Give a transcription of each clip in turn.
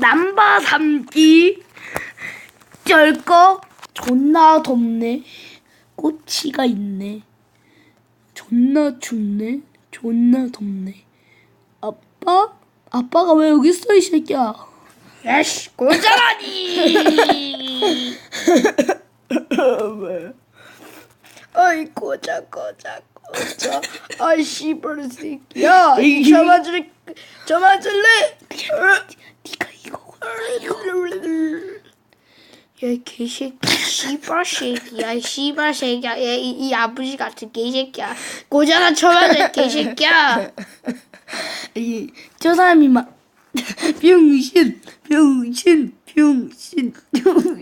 남바 삼기 쩔거 존나 덥네 꼬치가 있네 존나 춥네 존나 덥네 아빠? 아빠가 왜 여기 있어 이 새끼야 야씨 고자라니. 아이 꼬자 꼬자 꼬자 아이 씨발 새끼야. 저 맞을래? 저 맞을래? 니가 이거 야 개새끼 씨발 새끼야 이 씨발 새끼야. 얘이 이 아버지 같은 개새끼야. 고자나 쳐맞을 개새끼야. 이, 저 사람이 막 병신 병신 병신 병신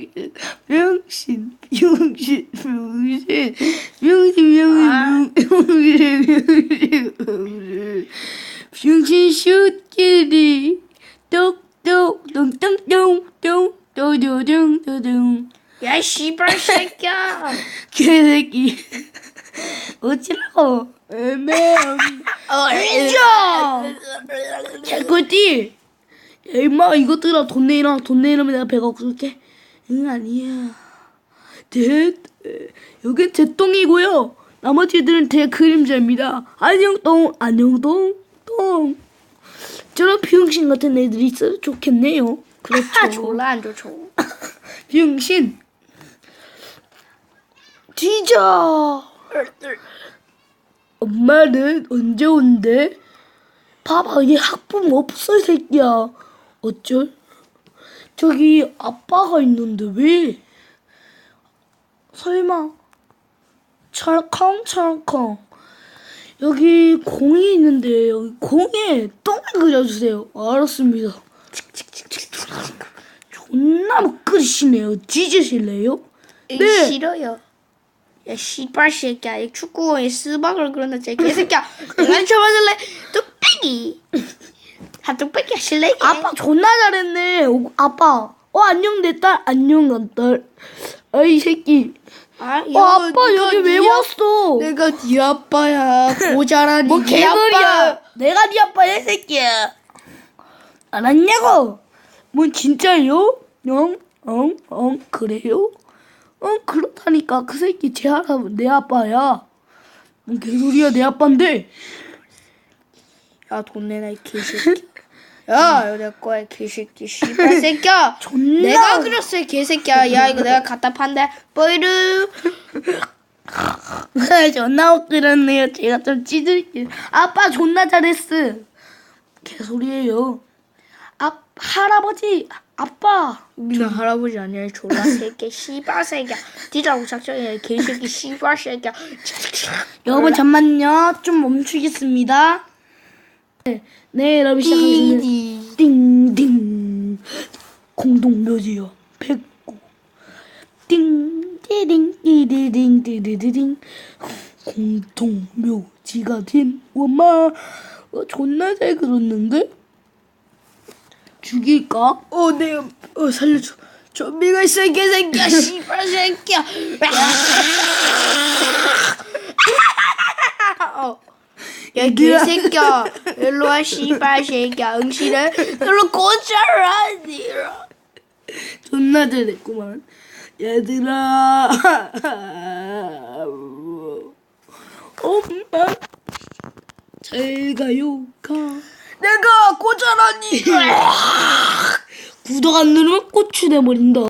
병신 병신 병신. 병신 병신 병신 병신 슛끼리 똑똑 똥똥똥 똥 도도둥도둥. 야 씨발 새끼야. 개새끼. 어찌라고? 애매함. 인정! 개꿀띠. 야 임마 이것들아 돈 내놔 돈 내놓으면 내가 배가 고플게. 응 아니야. 대 여긴 제 똥이고요. 나머지들은 제 그림자입니다. 안녕 똥. 안녕 똥 똥. 저런 병신 같은 애들이 있어도 좋겠네요. 그렇죠. 아 졸라 안 좋죠 병신. 뒤져. 엄마는 언제 온대? 봐봐 얘 학부모 없어 이 새끼야. 어쩔? 저기 아빠가 있는데 왜? 설마. 철컹철컹 여기 공이 있는데 여기 공에 똥을 그려주세요. 알았습니다 못 그리시네요 뒤지실래요? 이 네. 싫어요 야 씨발 새끼야 이 축구공에 스박을 그런다 쟤 개새끼야 내가 쳐맞을래 뚝배기 한 뚝배기야 실례기 아빠 존나 잘했네. 오, 아빠. 어 안녕 내 딸. 안녕 내 딸. 아이 새끼. 아, 어 아빠 여기 왜 왔어? 내가 네 아빠야 고자라니 뭐네 개소리야. 내가 네 아빠야 이 새끼야. 알았냐고? 뭔 진짜요? 영? 엉? 엉? 그래요? 어 그렇다니까 그 새끼 제 할아 내 아빠야. 뭔 개소리야 내 아빠인데. 야 돈 내놔 이 개새끼 야 이거 내 거야 이 개새끼 씨발 새끼야 존나. 내가 그렸어 이 개새끼야 야 이거 내가 갖다 판다 뽀이르 존나 못 그렸네요. 제가 좀 찌들게요. 아빠 존나 잘했어. 개소리예요. 아 할아버지 아빠 나 할아버지 아니야 이 졸라 새끼 씨발 새끼야 뒤라고 작정해 이 개새끼 씨발 새끼야 여러분 잠만요. 좀 멈추겠습니다. 네, 네 여러분 시작하겠습니다. 띵띵 공동묘지요. 백구 띵띠딩 띠디딩 띠디디딩 공동묘지가 된 엄마 어, 존나 잘 그렸는데 죽일까? 어 내가 어 살려줘 좀비가 있어 이 개새끼야 씨발 새끼야 어. 야 개새끼야 일로 와 씨발 새끼야 응시를 일로 고자라니 존나 잘했구만. 얘들아. 엄마. 잘 가요, 가. 내가 고자라니 구독 안 누르면 고추 돼버린다.